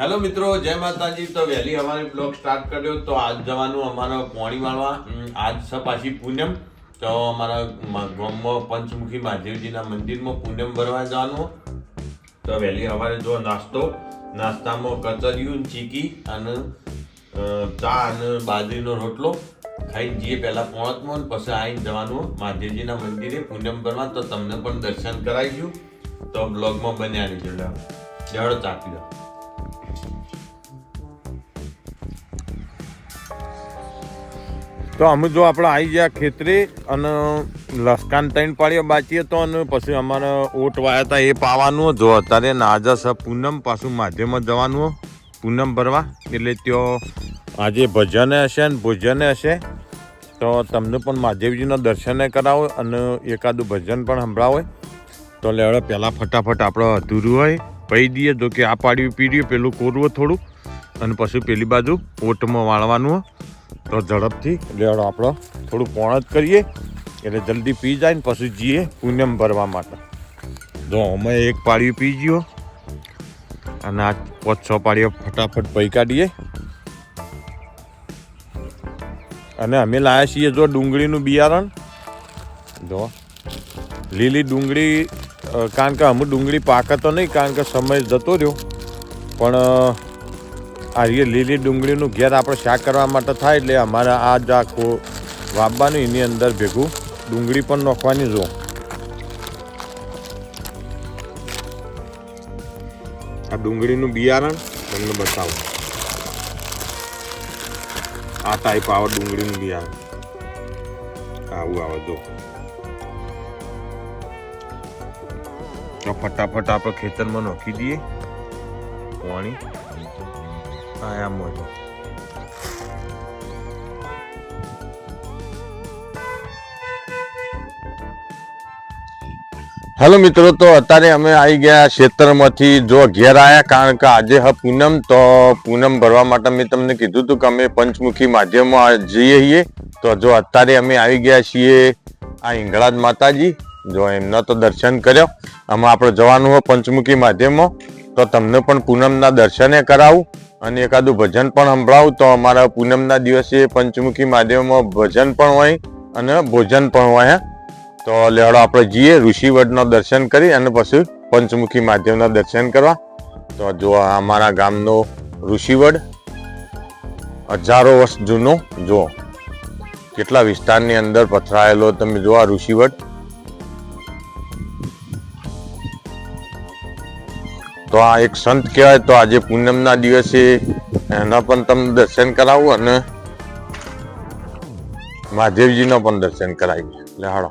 Hello મિત્રો, જય માતાજી. તો વહેલી અમારે બ્લોગ સ્ટાર્ટ કર્યો. તો આજ જવાનું અમારો પોણી માળવા. આજ છે પાછી પૂનમ. તો અમારા ગામમાં પંચમુખી મહાદેવજીના મંદિરમાં પૂનમ ભરવા જવાનું. તો વહેલી અમારે જો નાસ્તો. નાસ્તામાં કચરિયું ચીકી અને ચા અને બાજરીનો રોટલો ખાઈ જઈએ પહેલાં પોણતમાં. પછી આવીને જવાનું મહાદેવજીના મંદિરે પૂનમ ભરવા. તો તમને પણ દર્શન કરાવીશું. તો બ્લોગમાં બન્યા નહીં જોડે ચાપી દો. તો અમે જો આપણે આવી ગયા ખેતરે અને લસકાન ત્રણ પાળીઓ બાચીએ તો અને પછી અમારે ઓટ વાયા હતા એ પાવાનું જો અત્યારે નાજા છે પૂનમ પાછું માધ્યમમાં જવાનું પૂનમ ભરવા. એટલે ત્યાં આજે ભજન હશે ને ભોજન હશે. તો તમને પણ મહાદેવજીના દર્શન કરાવો અને એકાદું ભજન પણ સંભળાવો. તો લેવડે પહેલાં ફટાફટ આપણે અધૂરું હોય. પહી દઈએ જો કે આ પાડ્યું પીડ્યું પેલું કોરવું થોડું. અને પછી પેલી બાજુ ઓટમાં વાળવાનું. તો ઝડપથી લેવડો આપણે થોડું પોણ જ કરીએ. એટલે જલ્દી પી જાય ને પછી જઈએ પૂનમ ભરવા માટે. જો અમે એક પાળીઓ પી ગયો. અને આ પાંચ છ પાળીઓ ફટાફટ પૈ કાઢીએ. અને અમે લાયા છીએ જો ડુંગળીનું બિયારણ. જો લીલી ડુંગળી કારણ કે અમુક ડુંગળી પાકે તો નહીં, કારણ કે સમય જતો રહ્યો. પણ આ એ લીલી ડુંગળીનું ઘેર આપણે શાક કરવા માટે થાય એટલે અમારે આ જ આખો વાપવાનું એની અંદર ભેગું ડુંગળી પણ નાખવાની જો. આ ડુંગળીનું બિયારણ તમને બતાવું. આ ટાઈપ આવે ડુંગળીનું બિયારણ. આવું આવે જો. તો ફટાફટ આપણે ખેતરમાં નાખી દઈએ. પાણી. આયા મોજો હેલો મિત્રો. તો અત્યારે અમે આવી ગયા ક્ષેત્રમાંથી. જો ઘેર આવ્યા કારણ કે આજે હ પૂનમ, તો પૂનમ ભરવા માટે મેં તમને કીધું હતું કે અમે પંચમુખી માધ્યમમાં જઈએ છીએ. તો જો અત્યારે અમે આવી ગયા છીએ આ હિંગળાજ માતાજી. જો એમના તો દર્શન કર્યો. આમાં આપણે જવાનું હોય પંચમુખી માધ્યમમાં. તો તમને પણ પૂનમના દર્શને કરાવું. અને એકાદું ભજન પણ સંભળાવું તો અમારા પૂનમના દિવસે પંચમુખી માધ્યમમાં ભજન પણ હોય અને ભોજન પણ હોય તો લેવડો આપણે જઈએ ઋષિવડનો દર્શન કરી અને પછી પંચમુખી માધ્યમના દર્શન કરવા. તો જો અમારા ગામનો ઋષિવડ, હજારો વર્ષ જૂનો, જો કેટલા વિસ્તારની અંદર પથરાયેલો તમે જો આ ઋષિવડ તો આ એક સંત કહેવાય, તો આજે પૂનમના દિવસે એના પણ તમને દર્શન કરાવું અને મહાદેવજીનો પણ દર્શન કરાવી એટલે હાડો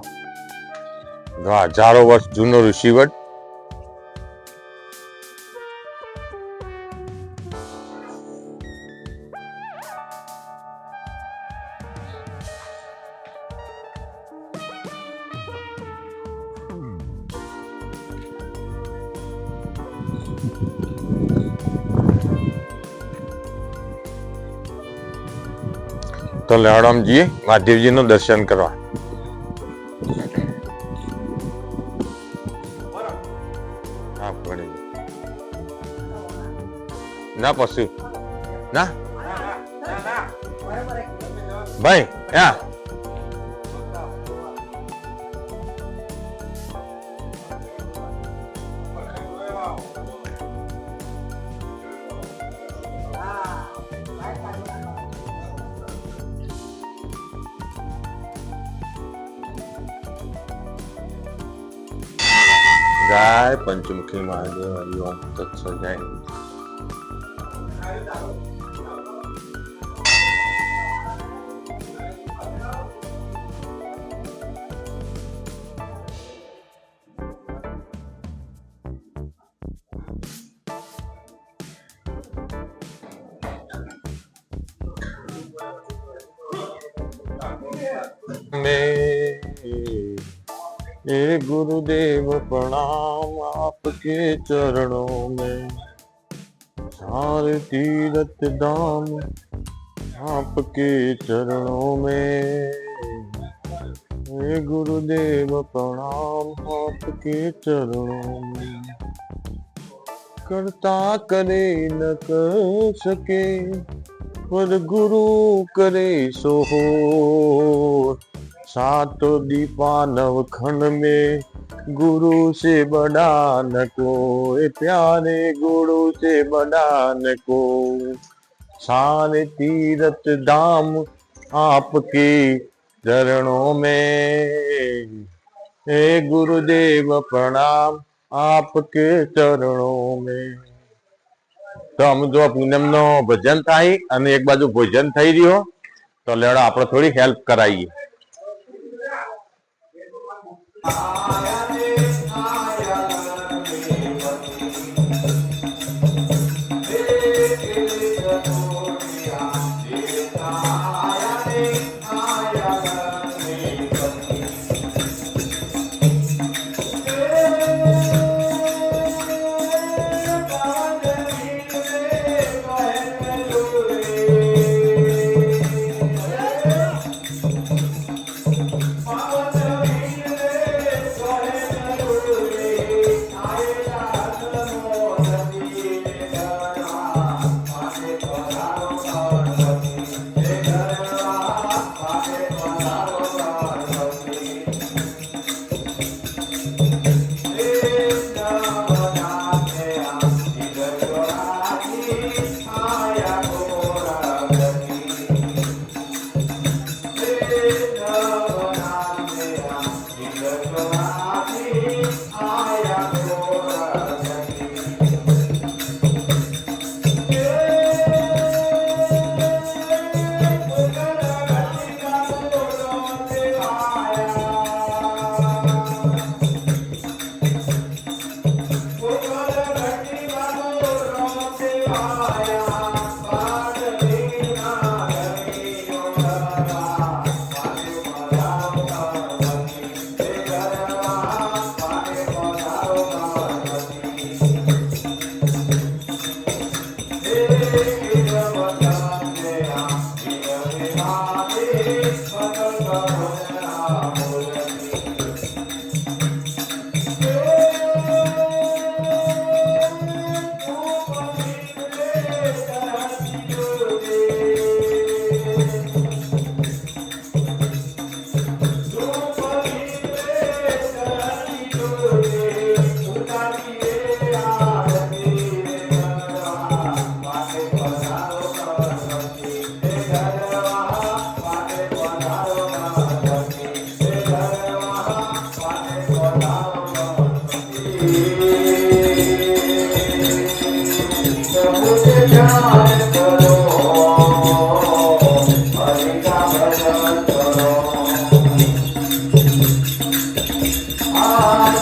હજારો વર્ષ જૂનો ઋષિવટ તો લેવડામ જઈએ મહાદેવજીનું દર્શન કરવા હા પડે. ના પછી. ના? ભાઈ યા જય પંચમુખી મહાદેવ હરિ ઓમ તત્સ જય में હે ગુરુદેવ, પ્રણામ આપકે ચરણો મેં સાર તીરથ ધામ આપકે ચરણો મેં હે ગુરુદેવ, પ્રણામ આપકે ચરણો મેં કરતા કરે ન કર સકે પર ગુરુ કરે સોહો. सात दीपानव खंड में गुरु से बड़ा न को ए प्यारे गुरु से बड़ा न को सारे तीरथ धाम आपके चरणों में हे गुरुदेव प्रणाम आपके ચરણો में તો આમ જો પૂનમ નો ભજન થાય અને એક બાજુ ભોજન થઈ રહ્યો તો લેડો આપણે થોડી હેલ્પ કરાવીએ Oh.